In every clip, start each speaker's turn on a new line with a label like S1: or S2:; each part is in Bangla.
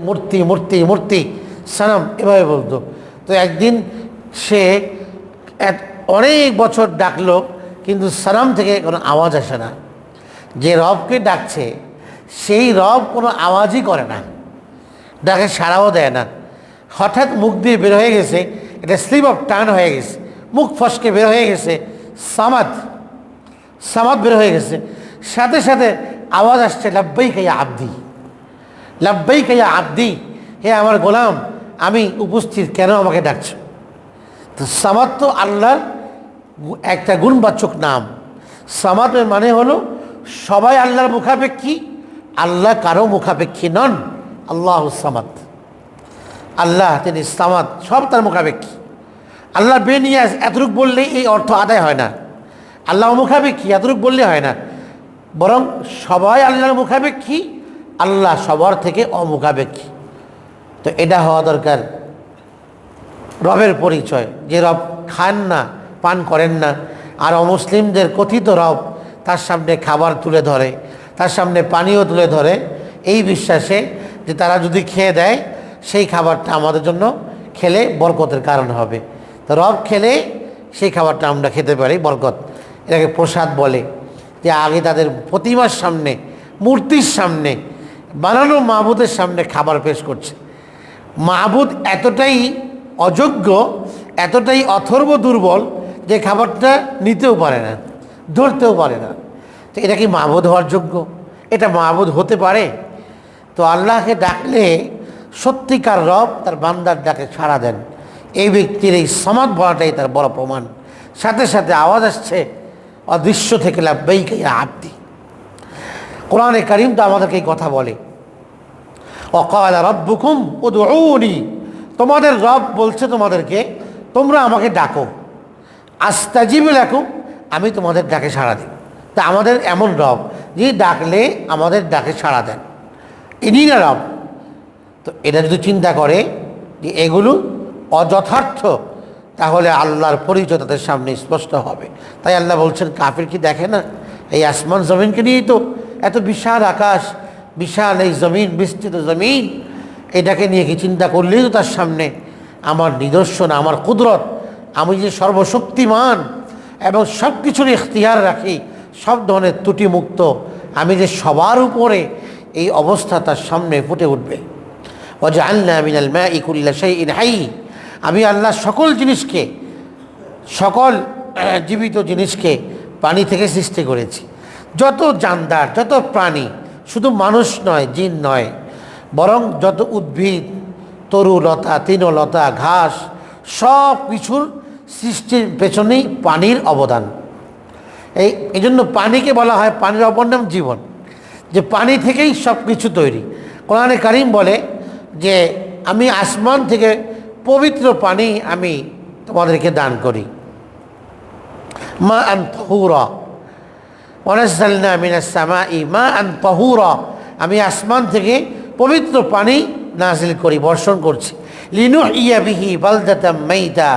S1: মূর্তি মূর্তি মূর্তি সানাম এভাবে বলতো। তো একদিন সে অনেক বছর ডাকলো, কিন্তু সানাম থেকে কোনো আওয়াজ আসে না। যে রবকে ডাকছে, সেই রব কোনো আওয়াজই করে না। ডাকে সাড়াও দেয় না। হঠাৎ মুখ দিয়ে বের হয়ে গেছে এটা স্লিপ অফ টান হয়ে গেছে। মুখ ফসকে বের হয়ে গেছে, সামাদ সামাদ বের হয়ে গেছে। সাথে সাথে আওয়াজ আসছে লাব্বাই কাইয়া আব্দি। লাব্বাই কাইয়া আব্দি, হে আমার গোলাম, আমি উপস্থিত কেন আমাকে ডাকছো? তো সামাদ তো আল্লাহর একটা গুণবাচক নাম। সামাদের মানে হলো, সবাই আল্লাহর মুখাপেক্ষী, আল্লাহ কারও মুখাপেক্ষী নন, আল্লাহ সামাদ আল্লাহ, তিনি সামাদ সব তার মুখাপেক্ষী। আল্লাহ বেনিয়াজ এতটুক বললেই এই অর্থ আদায় হয় না। আল্লাহ মুখাপেক্ষী, এতটুক বললে হয় না। বরং সবাই আল্লাহর মুখাপেক্ষী আল্লাহ সবার থেকে অমুখাপেক্ষী। তো এটা হওয়া দরকার। রবের পরিচয়। যে রব খান না, পান করেন না, আর অমুসলিমদের কথিত রব তার সামনে খাবার তুলে ধরে, তার সামনে পানীয় তুলে ধরে, এই বিশ্বাসে যে তারা যদি খেয়ে দেয়, সেই খাবারটা আমাদের জন্য খেলে বরকতের কারণ হবে। তো রব খেলে সেই খাবারটা আমরা খেতে পারি, বরকত। এটাকে প্রসাদ বলে যে আগে তাদের প্রতিমার সামনে, মূর্তির সামনে বানানো মাহবুদের সামনে খাবার পেশ করছে। মাহবুদ এতটাই অযোগ্য, এতটাই অথর্ব দুর্বল যে খাবারটা নিতেও পারে না, ধরতেও পারে না। তো এটা কি মাহবুদ হওয়ার যোগ্য? এটা মাহবুদ হতে পারে। তো আল্লাহকে ডাকলে সত্যিকার রব তার বান্দার ডাকে ছাড়া দেন। এই ব্যক্তির এই সমাজ বলাটাই তার বড় প্রমাণ। সাথে সাথে আওয়াজ আসছে, অদৃশ্য থেকে লাভবাইকে আব্দি। কোরআনে করিম তো আমাদেরকে এই কথা বলে। অকাল রব্বুকুম উদউনি। তোমাদের রব বলছে তোমাদেরকে, তোমরা আমাকে ডাকো। আস্তাজিব লাকুম, আমি তোমাদের ডাকে সাড়া দিই তা আমাদের এমন রব যে ডাকলে আমাদের ডাকে সাড়া দেন। ইনি না রব। তো এটা যদি চিন্তা করে যে এগুলো অযথার্থ, তাহলে আল্লাহর পরিচয় তাদের সামনে স্পষ্ট হবে। তাই আল্লাহ বলছেন, কাফির কি দেখে না? এই আসমান জমিনকে নিয়েই তো এত বিশাল আকাশ, বিশাল এই জমিন, বিস্তৃত জমিন, এটাকে নিয়ে কি চিন্তা করলেই তো তার সামনে? আমার নিদর্শন, আমার কুদরত, আমি যে সর্বশক্তিমান এবং সব কিছুর ইখতিয়ার রাখি, সব ধরনের ত্রুটিমুক্ত, আমি যে সবার উপরে এই অবস্থা তার সামনে ফুটে উঠবে। ওয়াজআলনা মিনাল মাই কুল্লা শাইইন হাই। আমি আল্লাহ সকল জিনিসকে, সকল জীবিত জিনিসকে পানি থেকে সৃষ্টি করেছি। যত জানদার, যত প্রাণী, শুধু মানুষ নয়, জিন নয়, বরং যত উদ্ভিদ তরুলতা তৃণলতা ঘাস, সব কিছুর সৃষ্টির পেছনেই পানির অবদান। এই এই জন্য পানিকে বলা হয় পানির অপর নাম জীবন। যে পানি থেকেই সব কিছু তৈরি। কোরআনে কারিম বলে যে, আমি আসমান থেকে পবিত্র পানি আমি তোমাদেরকে দান করি। মা আন আমি আসমান থেকে পবিত্র পানি নাজিল করি, বর্ষণ করছি। লিনু ইয়া বিহি বালদাতাম মাইতা।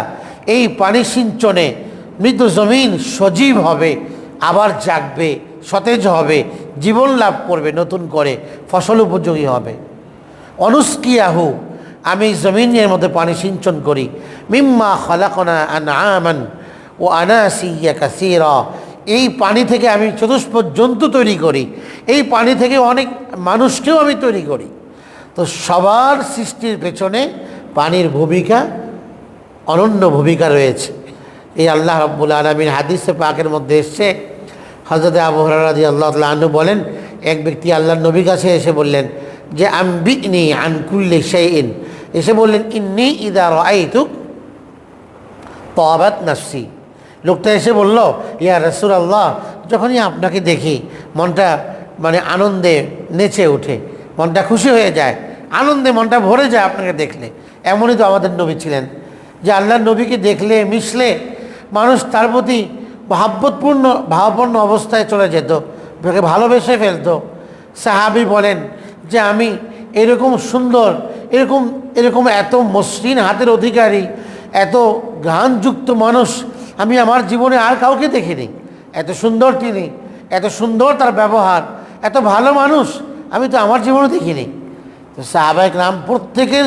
S1: এই পানি সিঞ্চনে মৃত জমিন সজীব হবে, আবার জাগবে, সতেজ হবে, জীবন লাভ করবে, নতুন করে ফসল উপযোগী হবে। অনুস্কিয়াহু, আমি জমিনের মধ্যে পানি সিঞ্চন করি। মিম্মা খলাকনা আন আমান ও আনাসিয়া কাসিরা। এই পানি থেকে আমি চতুষ্প জন্তু তৈরি করি। এই পানি থেকে অনেক মানুষকেও আমি তৈরি করি। তো সবার সৃষ্টির পেছনে পানির ভূমিকা, অনন্য ভূমিকা রয়েছে। এই আল্লাহ রব্বুল আলমিন হাদিসে পাকের মধ্যে এসছে। হজরত আবু আল্লাহ আনু বলেন, এক ব্যক্তি আল্লাহ নবীর কাছে এসে বললেন যে, আম্বিনি আনকুল্লি সেইন এসে বললেন, ইন্নি ইদা রাইতুক তবাত নাফসি। লোকটা এসে বলল, ইয়া রসুল আল্লাহ যখনই আপনাকে দেখি, মনটা মানে আনন্দে নেচে ওঠে, মনটা খুশি হয়ে যায়, আনন্দে মনটা ভরে যায় আপনাকে দেখলে। এমনই তো আমাদের নবী ছিলেন, যে আল্লাহর নবীকে দেখলে, মিশলে মানুষ তার প্রতি ভাববোধপূর্ণ ভাবপূর্ণ অবস্থায় চলে যেত, তাকে ভালোবেসে ফেলতো। সাহাবি বলেন যে, আমি এরকম সুন্দর, এরকম এরকম এত মসৃণ হাতের অধিকারী, এত গানযুক্ত মানুষ আমি আমার জীবনে আর কাউকে দেখিনি। এত সুন্দর তিনি, এত সুন্দর তার ব্যবহার, এত ভালো মানুষ, আমি তো আমার জীবনে দেখিনি। তো সাহাবাহিক নাম প্রত্যেকের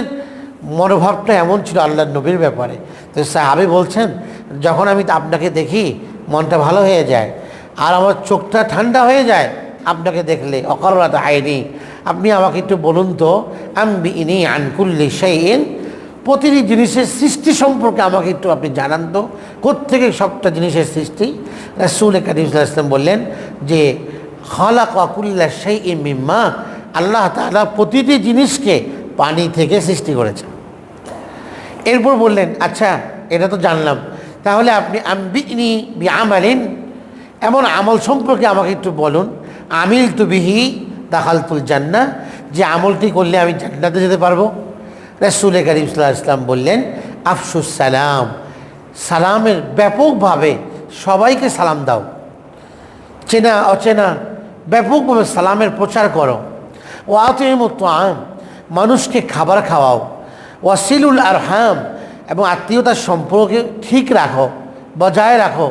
S1: মনোভাবটা এমন ছিল আল্লাহ নবীর ব্যাপারে। তো সাহাবি বলছেন, যখন আমি আপনাকে দেখি, মনটা ভালো হয়ে যায়। আর আমার চোখটা ঠান্ডা হয়ে যায়, আপনাকে দেখলে অকররাত আইনি। আপনি আমাকে একটু বলুন তো, আমি ইনি আনকুল্লি সেইন প্রতিটি জিনিসের সৃষ্টি সম্পর্কে আমাকে একটু আপনি জানান তো। কোত্থেকে সবটা জিনিসের সৃষ্টি? রাসুল আলাইহি ওয়াসাল্লাম বললেন যে, খালাক আকুল্লা সেই মিম্মা আল্লাহ তাআলা প্রতিটি জিনিসকে পানি থেকে সৃষ্টি করেছে এরপর বললেন আচ্ছা এটা তো জানলাম। তাহলে আপনি আম্বিনি এমন আমল সম্পর্কে আমাকে একটু বলুন। আমিল তু বিহি দাখালতুল জান্না যে আমলটি করলে আমি জান্নাতে যেতে পারব। রসুল করিম সাল্লাহ ইসলাম বললেন, আফসুস সালাম। সালামের ব্যাপকভাবে সবাইকে সালাম দাও। চেনা, অচেনা, ব্যাপকভাবে সালামের প্রচার করো। ও আতমত মানুষকে খাবার খাওয়াও। ওয়াসিলুল আরহাম, এবং আত্মীয়তার সম্পর্কে ঠিক রাখো, বজায় রাখো,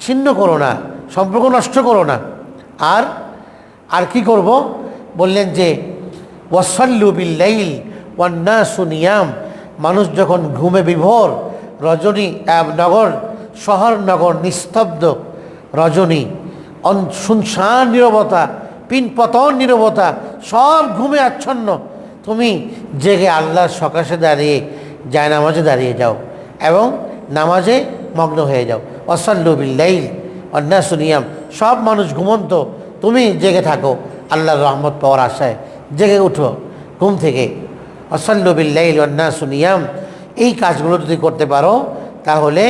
S1: ছিন্ন করো না, সম্পর্ক নষ্ট করো না। আর আর কি করব? বললেন যে ওয়াসল্লু বিল্লাইল ওয়ান্না সুনিয়াম মানুষ যখন ঘুমে বিভোর, রজনী নগর, শহর নগর নিস্তব্ধ। রজনী শুনশান নীরবতা, পিন পতন নীরবতা, সব ঘুমে আচ্ছন্ন। তুমি জেগে আল্লাহর সকাশে দাঁড়িয়ে, যায় নামাজে দাঁড়িয়ে যাও এবং নামাজে মগ্ন হয়ে যাও। অসল্লু বিল্লাইল অন্যা সুনিয়াম সব মানুষ ঘুমন্ত, তুমি জেগে থাকো। আল্লাহর রহমত পাওয়ার আশায় জেগে উঠো। ঘুম থেকে অসল্লু বিল্লাইল অন্যা সুনিয়াম এই কাজগুলো যদি করতে পারো, তাহলে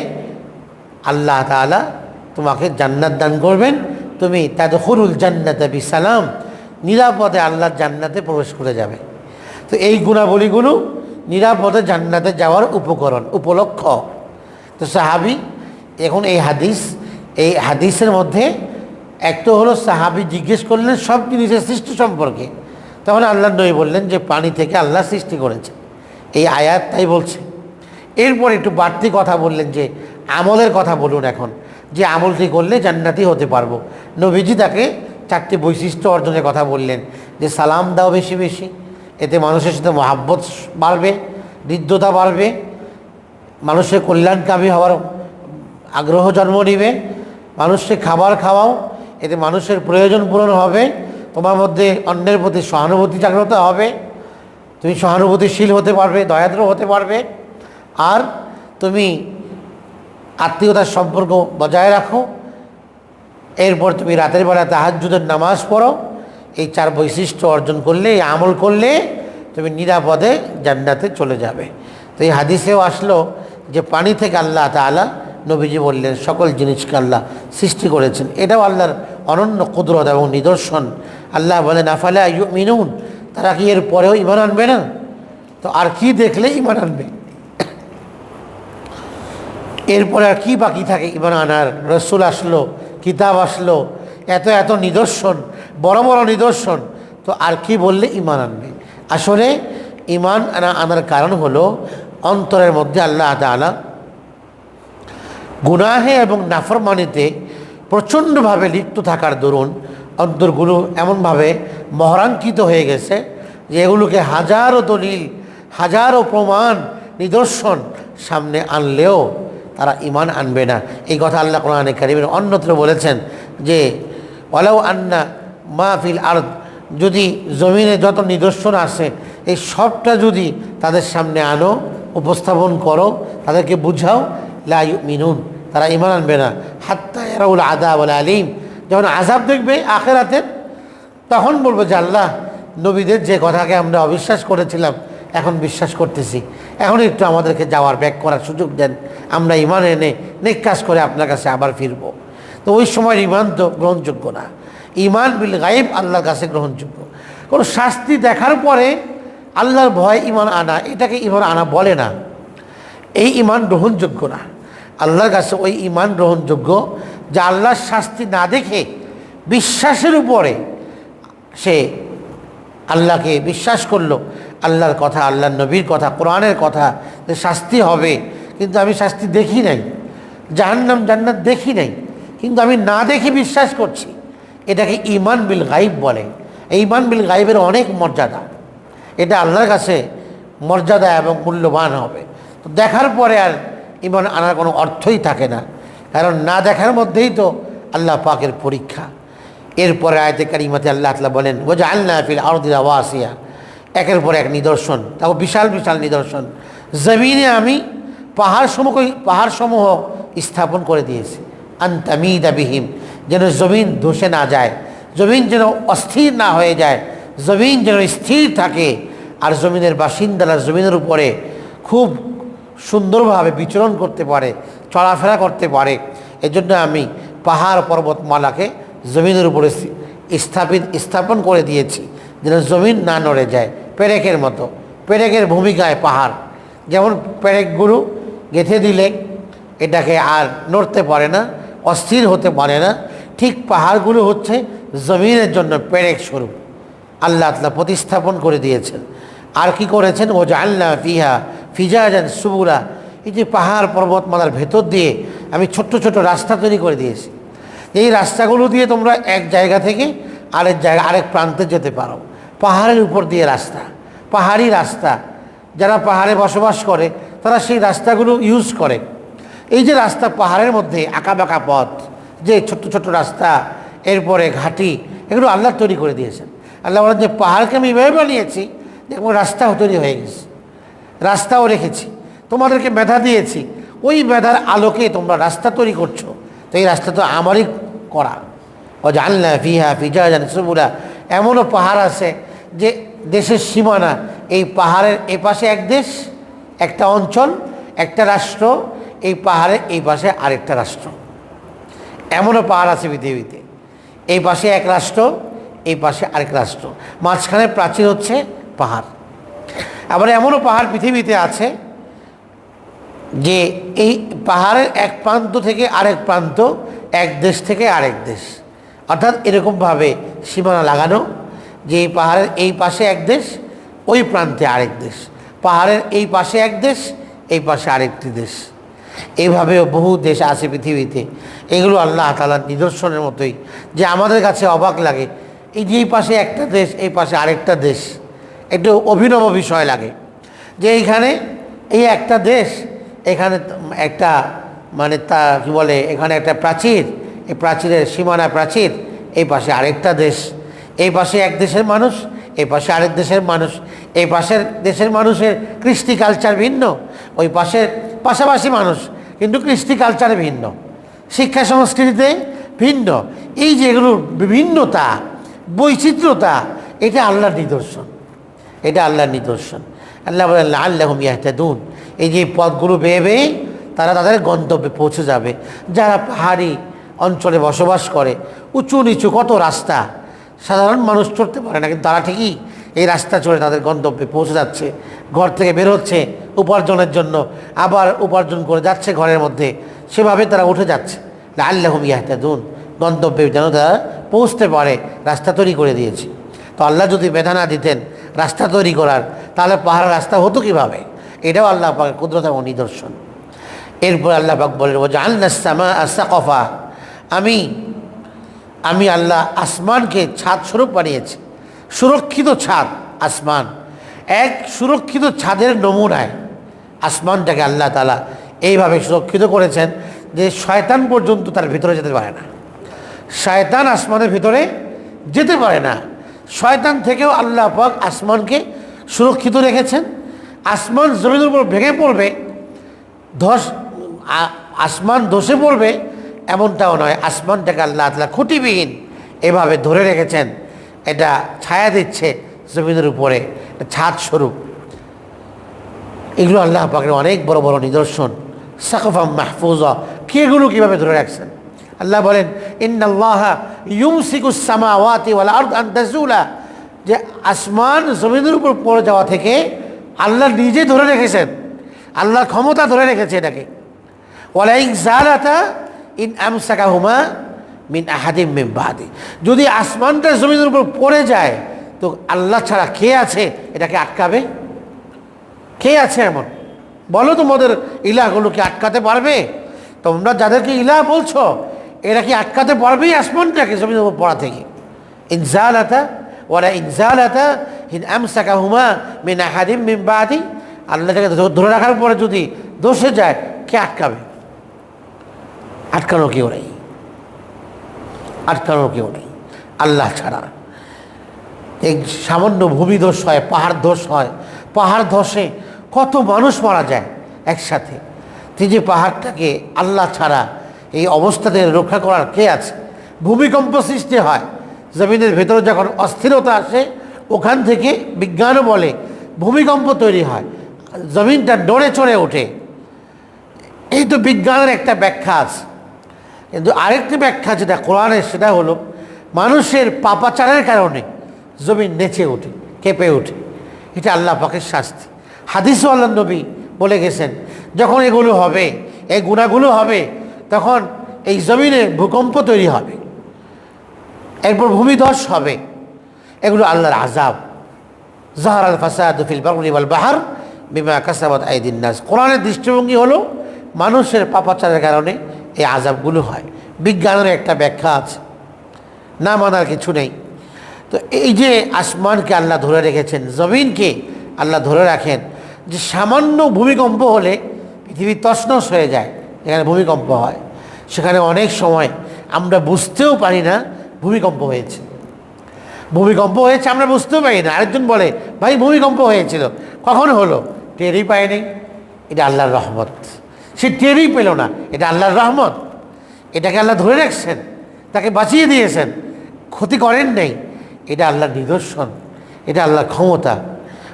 S1: আল্লাহ তাআলা তোমাকে জান্নাত দান করবেন। তুমি তাদের হরুল জান্নাতে বিসালাম, নিরাপদে আল্লাহর জান্নাতে প্রবেশ করে যাবে। তো এই গুণাবলীগুলো নিরাপদে জান্নাতে যাওয়ার উপকরণ, উপলক্ষ। তো সাহাবি, এখন এই হাদিস, এই হাদিসের মধ্যে এক তো হলো সাহাবি জিজ্ঞেস করলেন, সব জিনিসের সৃষ্টি সম্পর্কে। তখন আল্লাহ নবী বললেন যে পানি থেকে আল্লাহ সৃষ্টি করেছে। এই আয়াত তাই বলছে। এরপর একটু বাড়তি কথা বললেন যে, আমলের কথা বলুন এখন। যে আমলটি করলে জান্নাতি হতে পারব। নবীজি তাকে চারটি বৈশিষ্ট্য অর্জনের কথা বললেন। যে সালাম দাও বেশি বেশি, এতে মানুষের সাথে মহাব্বত বাড়বে হৃদ্যতা বাড়বে, মানুষের কল্যাণকামী হওয়ার আগ্রহ জন্ম নিবে, মানুষকে খাবার খাওয়াও, এতে মানুষের প্রয়োজন পূরণ হবে। তোমার মধ্যে অন্যের প্রতি সহানুভূতি জাগ্রত হবে। তুমি সহানুভূতিশীল হতে পারবে, দয়াদ্র হতে পারবে। আর তুমি আত্মীয়তার সম্পর্ক বজায় রাখো। এরপর তুমি রাতের বেলা তাহাজ্জুদের নামাজ পড়ো। এই চার বৈশিষ্ট্য অর্জন করলে, এই আমল করলে তুমি নিরাপদে জান্নাতে চলে যাবে। তো এই হাদিসেও আসলো যে পানি থেকে আল্লাহ তাআলা নবীজি বললেন, সকল জিনিসকে আল্লাহ সৃষ্টি করেছেন। এটাও আল্লাহর অনন্য কুদরত এবং নিদর্শন। আল্লাহ বলে বলেন, আফালে মিনুন তারা কি এর পরেও ইমান আনবে না? তো আর কি দেখলে ইমান আনবে? এরপরে আর কি বাকি থাকে ইমান আনার? রসুল আসলো, কিতাব আসলো, এত এত নিদর্শন, বড় বড় নিদর্শন, তো আর কি বললে ইমান আনবে? আসলে ইমান আনা আনার কারণ হলো অন্তরের মধ্যে আল্লাহ তাআলা গুনাহে এবং নাফরমানিতে প্রচণ্ডভাবে লিপ্ত থাকার দরুন অন্তরগুলো এমনভাবে মহরাঙ্কিত হয়ে গেছে যে এগুলোকে হাজারো দলিল, হাজারো প্রমাণ, নিদর্শন সামনে আনলেও তারা ইমান আনবে না। এই কথা আল্লাহ কোরআনে কারিমের অন্যত্র বলেছেন যে ওলাও আন্না মাহফিল আর যদি জমিনে যত নিদর্শন আছে এই সবটা যদি তাদের সামনে আনো, উপস্থাপন করো, তাদেরকে বুঝাও লাই মিনুন তারা ইমান আনবে না। হাত্তা এরাউল আদা বলে আলিম যখন আজাব দেখবে আখেরাতের, তখন বলব যে আল্লাহ, নবীদের যে কথাকে আমরা অবিশ্বাস করেছিলাম, এখন বিশ্বাস করতেছি। এখন একটু আমাদেরকে যাওয়ার ব্যাক করার সুযোগ দেন। আমরা ইমান এনে নেক কাজ করে আপনার কাছে আবার ফিরব। তো ওই সময় ইমান তো গ্রহণযোগ্য না। ইমান বিল গায়েব আল্লাহর কাছে গ্রহণযোগ্য। কোনো শাস্তি দেখার পরে আল্লাহর ভয় ইমান আনা, এটাকে ইমান আনা বলে না। এই ইমান গ্রহণযোগ্য না। আল্লাহর কাছে ওই ইমান গ্রহণযোগ্য যে আল্লাহর শাস্তি না দেখে বিশ্বাসের উপরে সে আল্লাহকে বিশ্বাস করল, আল্লাহর কথা, আল্লাহর নবীর কথা, কোরআনের কথা যে শাস্তি হবে, কিন্তু আমি শাস্তি দেখি নাই, জাহান্নাম, জান্নাত দেখি নাই, কিন্তু আমি না দেখে বিশ্বাস করছি। এটাকে ইমান বিল গাইব বলে। এই ইমান বিল গাইবের অনেক মর্যাদা। এটা আল্লাহর কাছে মর্যাদা এবং মূল্যবান হবে। তো দেখার পরে আর ইমান আনার কোনো অর্থই থাকে না। কারণ না দেখার মধ্যেই তো আল্লাহ পাকের পরীক্ষা। এরপরে আয়তে কারিমাতে আল্লাহ তালা বলেন যে আল্লাহ ফিল আরদিল আওয়াসিয়া একের পর এক নিদর্শন, তাও বিশাল বিশাল নিদর্শন। জমিনে আমি পাহাড় সমূহ পাহাড় সমূহ স্থাপন করে দিয়েছি। আন্তামিদা বিহীন যেন জমিন ধসে না যায়, জমিন যেন অস্থির না হয়ে যায়, জমিন যেন স্থির থাকে। আর জমিনের বাসিন্দারা জমিনের উপরে খুব সুন্দরভাবে বিচরণ করতে পারে। চলাফেরা করতে পারে। এজন্য আমি পাহাড় পর্বতমালাকে জমিনের উপরে স্থাপিত, স্থাপন করে দিয়েছি, যেন জমিন না নড়ে যায়। পেরেকের মতো। পেরেকের ভূমিকায় পাহাড়। যেমন পেরেকগুলো গেঁথে দিলে এটাকে আর নড়তে পারে না, অস্থির হতে পারে না। ঠিক পাহাড়গুলো হচ্ছে জমিনের জন্য পেরেক স্বরূপ। আল্লাহ আল্লাহ প্রতিস্থাপন করে দিয়েছেন। আর কি করেছেন? ও আল্লাহ ফিহা ফিজাজান সুবুরা এই যে পাহাড় পর্বতমালার ভেতর দিয়ে আমি ছোট্ট ছোট রাস্তা তৈরি করে দিয়েছি। এই রাস্তাগুলো দিয়ে তোমরা এক জায়গা থেকে আরেক জায়গা, আরেক প্রান্তে যেতে পারো। পাহাড়ের উপর দিয়ে রাস্তা, পাহাড়ি রাস্তা। যারা পাহাড়ে বসবাস করে, তারা সেই রাস্তাগুলো ইউজ করে। এই যে রাস্তা পাহাড়ের মধ্যে আঁকা বাঁকা পথ, যে ছোট্ট ছোট্ট রাস্তা, এরপরে ঘাটি, এগুলো আল্লাহ তৈরি করে দিয়েছেন। আল্লাহ বলেন যে, পাহাড়কে আমি এভাবে বানিয়েছি দেখব রাস্তাও তৈরি হয়ে গেছে। রাস্তাও রেখেছি। তোমাদেরকে মেধা দিয়েছি। ওই মেধার আলোকে তোমরা রাস্তা তৈরি করছ। তো এই রাস্তা তো আমারই করা। ও জানলা ফিহা ফিজা জান সবুরা এমনও পাহাড় আছে যে দেশের সীমানা, এই পাহাড়ের এপাশে এক দেশ, একটা অঞ্চল, একটা রাষ্ট্র, এই পাহাড়ের এই পাশে আরেকটা রাষ্ট্র। এমনও পাহাড় আছে পৃথিবীতে। এই পাশে এক রাষ্ট্র, এই পাশে আরেক রাষ্ট্র। মাঝখানে প্রাচীর হচ্ছে পাহাড়। আবার এমনও পাহাড় পৃথিবীতে আছে যে এই পাহাড়ের এক প্রান্ত থেকে আরেক প্রান্ত, এক দেশ থেকে আরেক দেশ। অর্থাৎ এরকমভাবে সীমানা লাগানো, যে এই পাহাড়ের এই পাশে এক দেশ, ওই প্রান্তে আরেক দেশ। পাহাড়ের এই পাশে এক দেশ, এই পাশে আরেকটি দেশ। এইভাবেও বহু দেশ আছে পৃথিবীতে। এগুলো আল্লাহ তালার নিদর্শনের মতোই। যে আমাদের কাছে অবাক লাগে, এই যে এই পাশে একটা দেশ, এই পাশে আরেকটা দেশ। একটু অভিনব বিষয় লাগে। যে এইখানে এই একটা দেশ এখানে একটা মানে তা কী বলে, এখানে একটা প্রাচীর, এই প্রাচীরের সীমানা প্রাচীর, এই পাশে আরেকটা দেশ, এই পাশে এক দেশের মানুষ, এই পাশে আরেক দেশের মানুষ, এই পাশের দেশের মানুষের কৃষ্টি কালচার ভিন্ন, ওই পাশের পাশাপাশি মানুষ, কিন্তু কৃষ্টি কালচারে ভিন্ন, শিক্ষা সংস্কৃতিতে ভিন্ন, এই যে এগুলোর বিভিন্নতা, বৈচিত্র্যতা, এটা আল্লাহর নিদর্শন, এটা আল্লাহর নিদর্শন। আল্লাহ বলেন আল্লাহ ইয়াহতাদুন এই যে পথগুলো বেয়ে বেয়ে তারা তাদের গন্তব্যে পৌঁছে যাবে। যারা পাহাড়ি অঞ্চলে বসবাস করে, উঁচু নিচু কত রাস্তা, সাধারণ মানুষ চড়তে পারে না, কিন্তু তারা ঠিকই এই রাস্তা চড়ে তাদের গন্তব্যে পৌঁছে যাচ্ছে। ঘর থেকে বের হচ্ছে উপার্জনের জন্য, আবার উপার্জন করে যাচ্ছে ঘরের মধ্যে। সেভাবে তারা উঠে যাচ্ছে। আল্লাহম ইয়াহতাদুন, গন্তব্যে যেন তারা পৌঁছতে পারে, রাস্তা তৈরি করে দিয়েছে। তো আল্লাহ যদি বেধা না দিতেন রাস্তা তৈরি করার, তাহলে পাহাড়ের রাস্তা হতো কীভাবে? এটাও আল্লাহ পাকের এবং নিদর্শন। এরপর আল্লাহ পাক বলেন ও জান্নাসমা আসাকফা আমি আমি আল্লাহ আসমানকে ছাদ স্বরূপ বানিয়েছি, সুরক্ষিত ছাদ, আসমান। এক সুরক্ষিত ছাদের নমুনায় আসমানটাকে আল্লাহ তালা এইভাবে সুরক্ষিত করেছেন যে শয়তান পর্যন্ত তার ভিতরে যেতে পারে না। শয়তান আসমানের ভিতরে যেতে পারে না। শয়তান থেকেও আল্লাহ পাক আসমানকে সুরক্ষিত রেখেছেন। আসমান জমিনের উপর ভেঙে পড়বে, ধস আসমান ধসে পড়বে, এমনটাও নয়। আসমানটাকে আল্লাহ তালা খুঁটিবিহীন এভাবে ধরে রেখেছেন। এটা ছায়া দিচ্ছে জমিনের উপরে ছাদ স্বরূপ। এগুলো আল্লাহ পাকের অনেক বড় বড় নিদর্শন। সাকফা মাহফুজা। কে এগুলো কীভাবে ধরে রাখছেন? আল্লাহ বলেন, ইন্নাল্লাহ ইউমসিকুস সামাওয়াতি ওয়াল আরদ আন তাজুলা। যে আসমান জমিনের উপর পড়ে যাওয়া থেকে আল্লাহ নিজে ধরে রেখেছেন। আল্লাহর ক্ষমতা ধরে রেখেছে এটাকে। ইন আমসাকাহুমা মিন আহাদিম বাদি। যদি আসমানটা জমিনের উপর পড়ে যায়, তো আল্লাহ ছাড়া কে আছে এটাকে আটকাবে? কে আছে এমন? বলো তোমাদের ইলাগুলোকে আটকাতে পারবে? তোমরা যাদেরকে ইলা বলছো, এরা কি আটকাতে পারবেই আসমানটাকে জমিনের উপর পড়া থেকে? ইনজালাতা ওরা ইনজালাতা ইন আমসাকা হুমা মিন আহাদিম মিন বাদি, আল্লাহ তাকে ধরে রাখার পরে যদি দোষে যায়, কে আটকাবে? আটকানো কেউ নেই। আটকানো কেউ নেই। আল্লাহ ছাড়া। এই সামান্য ভূমি দোষ হয়, পাহাড় দোষ হয়। পাহাড় ধসে কত মানুষ মারা যায় একসাথে। যে পাহাড়টাকে আল্লাহ ছাড়া এই অবস্থাতে রক্ষা করার কে আছে? ভূমিকম্প সৃষ্টি হয়। জমিনের ভেতরে যখন অস্থিরতা আসে ওখান থেকে বিজ্ঞানও বলে ভূমিকম্প তৈরি হয়, জমিনটা নড়ে চড়ে ওঠে। এই তো বিজ্ঞানের একটা ব্যাখ্যা আছে। কিন্তু আরেকটি ব্যাখ্যা যেটা কোরআনের, সেটা হলো মানুষের পাপাচারের কারণে জমিন নেচে ওঠে, কেঁপে ওঠে। এটা আল্লাহ পাকের শাস্তি। হাদিসও আল্লাহ নবী বলে গেছেন, যখন এগুলো হবে, এই গুণাগুলো হবে, তখন এই জমিনে ভূকম্প তৈরি হবে। এরপর ভূমিধস হবে। এগুলো আল্লাহর আজাব জাহার আল ফাসাদ ফিল বাগনি ওয়াল বাহার বিমা কাসাবাত আইদিন নাস। কোরআনের দৃষ্টিভঙ্গি হলো মানুষের পাপাচারের কারণে এই আজাবগুলো হয়। বিজ্ঞানের একটা ব্যাখ্যা আছে। না মানার কিছু নেই। তো এই যে আসমানকে আল্লাহ ধরে রেখেছেন, জমিনকে আল্লাহ ধরে রাখেন, যে সামান্য ভূমিকম্প হলে পৃথিবী তসনস হয়ে যায় এখানে ভূমিকম্প হয়, সেখানে অনেক সময় আমরা বুঝতেও পারি না ভূমিকম্প হয়েছে। ভূমিকম্প হয়েছে, আমরা বুঝতেও পারি না। আরেকজন বলে, ভাই, ভূমিকম্প হয়েছিল। কখন হলো? টেরই পায়নি। এটা আল্লাহর রহমত। সে টেরই পেল না। এটা আল্লাহর রহমত। এটাকে আল্লাহ ধরে রাখছেন, তাকে বাঁচিয়ে দিয়েছেন। ক্ষতি করেন নেই। এটা আল্লাহর নিদর্শন। এটা আল্লাহর ক্ষমতা।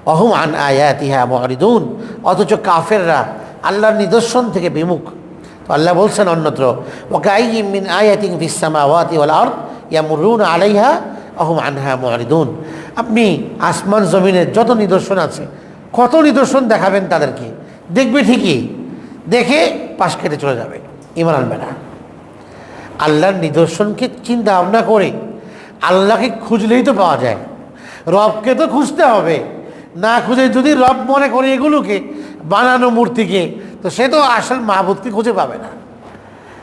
S1: অহম আন আয়াত ইহা মরিদুন অথচ কাফেররা আল্লাহর নিদর্শন থেকে বিমুখ। তো আল্লাহ বলছেন অন্যত্র ওকে আই মিন আয়াতিং ফিসামা ওয়াতি ওয়াল আরদ ইয়ামুরুন আলাইহা অহম আনহা মরিদুন আপনি আসমান, জমিনের যত নিদর্শন আছে, কত নিদর্শন দেখাবেন তাদেরকে? দেখবে ঠিকই। দেখে পাশ কেটে চলে যাবে। ইমান আনবে না। আল্লাহর নিদর্শনকে চিন্তা ভাবনা করে আল্লাহকে খুঁজলেই তো পাওয়া যায়। রবকে তো খুঁজতে হবে। না খুঁজে যদি রব মনে করে এগুলোকে, বানানো মূর্তিকে, তো সে তো আসল মাহবুদকে খুঁজে পাবে না।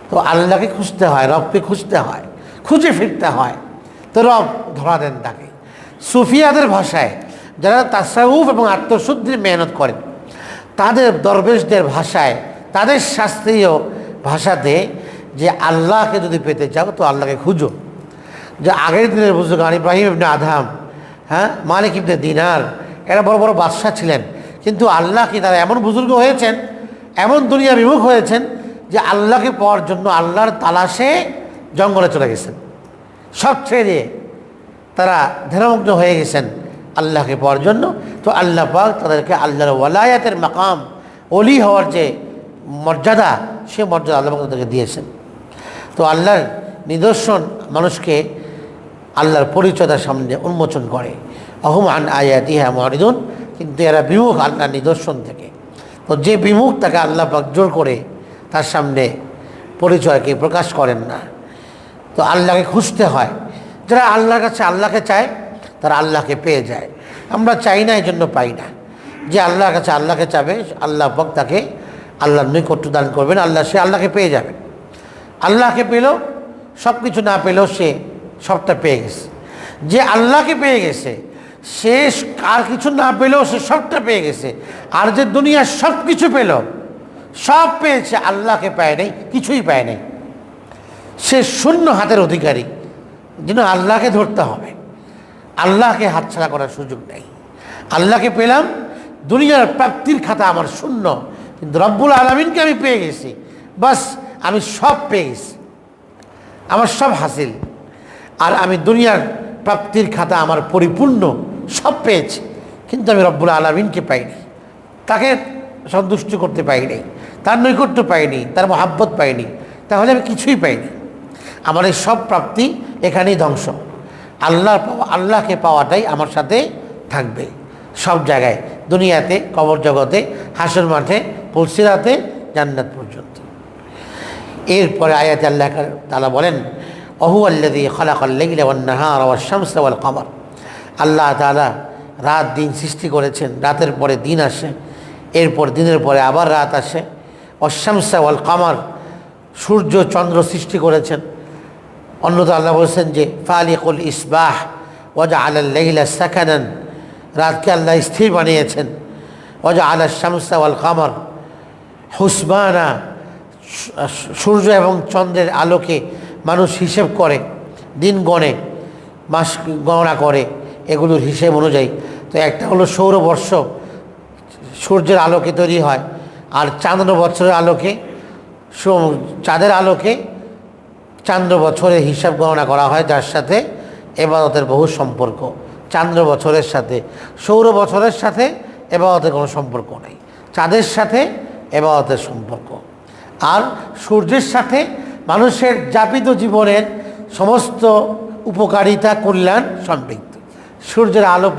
S1: তো আল্লাহকে খুঁজতে হয়, রবকে খুঁজতে হয়, খুঁজে ফিরতে হয়। তো রব ধরা দেন তাকে। সুফিয়াদের ভাষায় যারা তাসাউফ এবং আত্মশুদ্ধির মেহনত করেন, তাদের দরবেশদের ভাষায়, তাদের শাস্ত্রীয় ভাষাতে যে আল্লাহকে যদি পেতে চাও তো আল্লাহকে খুঁজো। যে আগের দিনের বুজুগান ইব্রাহিম ইবনে আধাম হ্যাঁ মালিক ইবনে দিনার, এরা বড় বড় বাদশাহ ছিলেন। কিন্তু আল্লাহ কি তারা এমন বুজুর্গ হয়েছেন, এমন দুনিয়া বিমুখ হয়েছেন যে আল্লাহকে পাওয়ার জন্য আল্লাহর তালাশে জঙ্গলে চলে গেছেন। সব ছেড়ে তারা ধ্যানমগ্ন হয়ে গেছেন আল্লাহকে পাওয়ার জন্য। তো আল্লাহ পাক তাদেরকে আল্লাহর ওয়ালায়াতের মাকাম অলি হওয়ার যে মর্যাদা, সে মর্যাদা আল্লাহ তাদেরকে দিয়েছেন। তো আল্লাহর নিদর্শন মানুষকে আল্লাহর পরিচয় তার সামনে উন্মোচন করে। অহম আন আয়াত ইহা মহারিদুন কিন্তু এরা বিমুখ আল্লাহর নিদর্শন থেকে। তো যে বিমুখ তাকে আল্লাহ পাক জোর করে তার সামনে পরিচয়কে প্রকাশ করেন না। তো আল্লাহকে খুঁজতে হয়। যারা আল্লাহর কাছে আল্লাহকে চায়, তারা আল্লাহকে পেয়ে যায়। আমরা চাই না এই জন্য পাই না। যে আল্লাহর কাছে আল্লাহকে চাবে, আল্লাহ পাক তাকে আল্লাহর নৈকট্য দান করবেন। আল্লাহ, সে আল্লাহকে পেয়ে যাবে। আল্লাহকে পেল সব কিছু না পেলেও সে সবটা পেয়ে গেছে। যে আল্লাহকে পেয়ে গেছে, সে আর কিছু না পেলেও সে সবটা পেয়ে গেছে। আর যে দুনিয়ার সব কিছু পেল, সব পেয়েছে, আল্লাহকে পায় নাই, কিছুই পায় নাই। সে শূন্য হাতের অধিকারী। যেন আল্লাহকে ধরতে হবে। আল্লাহকে হাতছাড়া করার সুযোগ নেই। আল্লাহকে পেলাম, দুনিয়ার প্রাপ্তির খাতা আমার শূন্য। কিন্তু রব্বুল আলমিনকে আমি পেয়ে গেছি। বাস, আমি সব পেয়ে আমার সব হাসিল। আর আমি দুনিয়ার প্রাপ্তির খাতা আমার পরিপূর্ণ সব পেয়েছি। কিন্তু আমি রব্বুল আলমিনকে পাইনি। তাকে সন্তুষ্ট করতে পাইনি। তার নৈকট্য পাইনি। তার মহাব্বত পাইনি। তাহলে আমি কিছুই পাইনি। আমার এই সব প্রাপ্তি এখানেই ধ্বংস। আল্লাহর পাওয়া, আল্লাহকে পাওয়াটাই আমার সাথে থাকবে। সব জায়গায়, দুনিয়াতে, কবর জগতে, হাসর মাঠে, পলসিরাতে, জান্নাত পর্যন্ত। এরপরে আয়াত আল্লাহ তালা বলেন অহু আল্লাদি খলাকল্লাইল ওয়ান্নাহার ওয়া শামস ওয়াল কমর। আল্লাহ তালা রাত দিন সৃষ্টি করেছেন, রাতের পরে দিন আসে, এরপর দিনের পরে আবার রাত আসে। অশামসা ওয়াল কামার, সূর্য চন্দ্র সৃষ্টি করেছেন অন্যত আল্লাহ বলছেন যে, ফালিকুল ইসবাহ ওয়াজা আলাল্লাইলা সাকানান। রাতকে আল্লাহ স্থির বানিয়েছেন। অজা আলা শামসা ওয়াল কামার হুসবানা সূর্য এবং চন্দ্রের আলোকে মানুষ হিসেব করে, দিন গণে, মাস গণনা করে, এগুলোর হিসেব অনুযায়ী। তো একটা হলো সৌরবর্ষ, সূর্যের আলোকে তৈরি হয়, আর চাঁদ্র বছরের আলোকে চাঁদের আলোকে চান্দ্র বছরের হিসাব গণনা করা হয় যার সাথে এবাদতের বহু সম্পর্ক। চান্দ্র বছরের সাথে, সৌর বছরের সাথে এবাদতের কোনো সম্পর্ক নেই। চাঁদের সাথে এবাদতের সম্পর্ক। আর সূর্যের সাথে মানুষের যাপিত জীবনের সমস্ত উপকারিতা, কল্যাণ সম্পৃক্ত। সূর্যের আলো